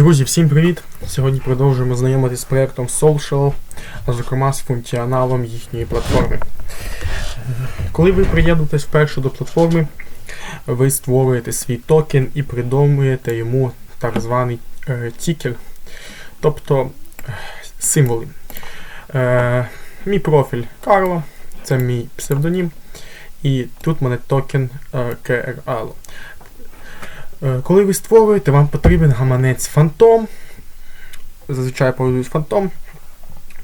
Друзі, всім привіт! Сьогодні продовжуємо знайомитися з проєктом Social, а зокрема з функціоналом їхньої платформи. Коли ви приєднуєтесь вперше до платформи, ви створюєте свій токен і придумуєте йому так званий е, тікер, тобто е, символи. Е, мій профіль Карло, це мій псевдонім, і тут мене токен е, KRL. Е, Коли ви створюєте, вам потрібен гаманець Phantom. Зазвичай пользуюсь Phantom.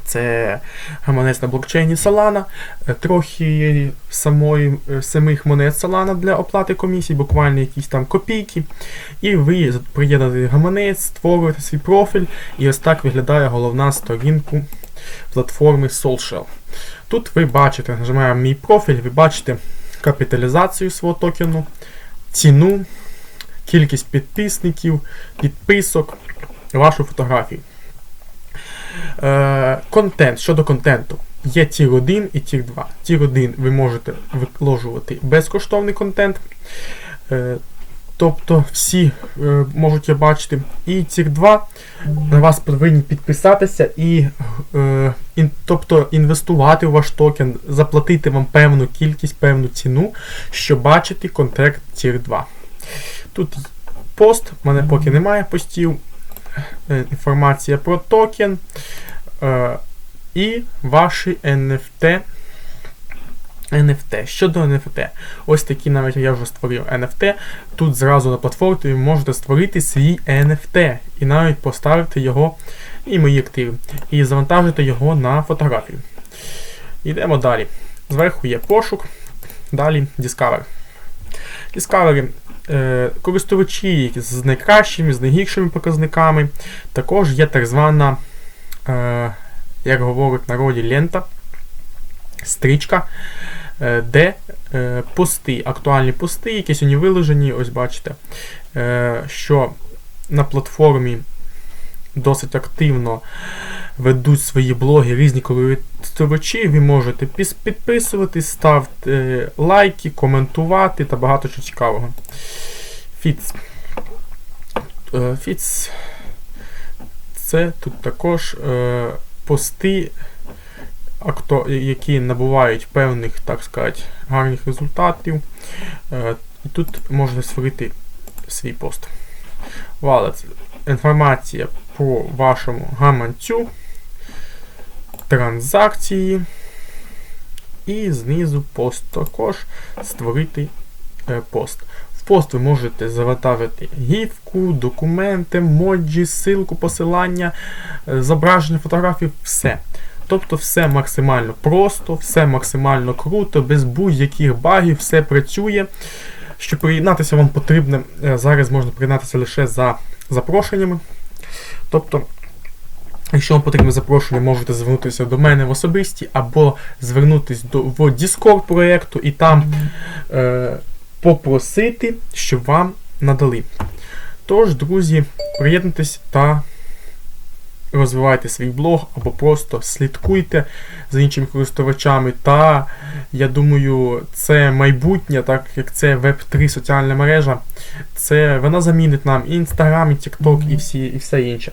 Це гаманець на блокчейні Solana, е, трохи самої, е, самих монет Solana для оплати комісій, буквально якісь там копійки. І ви приєднаєте гаманець, створюєте свій профіль, і ось так виглядає головна сторінка платформи Social. Тут ви бачите, нажимаємо мій профіль, ви бачите капіталізацію свого токену, ціну кількість підписників, підписок, вашу фотографію. Е, контент щодо контенту. Є тір 1 і тір 2. Тір 1 ви можете викложувати безкоштовний контент. Е, тобто всі е, можуть його бачити. І тір 2 на вас повинні підписатися і е, ін, тобто інвестувати в ваш токен, заплатити вам певну кількість, певну ціну, щоб бачити контент тір 2. Тут пост, в мене поки немає постів. Е, Інформація про токен е, і ваші NFT. NFT. Щодо NFT, ось такі навіть я вже створив NFT. Тут зразу на платформі ви можете створити свій NFT і навіть поставити його і мої активи, і завантажити його на фотографію. Йдемо далі. Зверху є пошук, далі Discover. Discovery користувачі з найкращими, з найгіршими показниками. Також є так звана, е, як говорять в народі, лента, стрічка, е, де е, пости, актуальні пости, які сьогодні виложені, ось бачите, е, що на платформі досить активно ведуть свої блоги різні користувачі. Ви можете піс- підписувати, ставити е, лайки, коментувати та багато чого цікавого. Фіц. Е, Фіц. Це тут також е, пости, які набувають певних, так сказати, гарних результатів. І тут можна створити свій пост. Wallet. Інформація по вашому гаманцю, транзакції. І знизу пост також створити е, пост. В пост ви можете завантажити гіфку, документи, моджі, ссылку, посилання, е, зображення фотографій, все. Тобто все максимально просто, все максимально круто, без будь-яких багів, все працює. Щоб приєднатися вам потрібно, е, зараз можна приєднатися лише за запрошеннями. Тобто, якщо вам потрібне запрошення, можете звернутися до мене в особисті або звернутися до в Discord проєкту і там е, попросити, щоб вам надали. Тож, друзі, приєднуйтесь та розвивайте свій блог або просто слідкуйте за іншими користувачами. Та я думаю, це майбутнє, так як це Web3 соціальна мережа. Це вона замінить нам і Instagram, і TikTok, і всі, і все інше.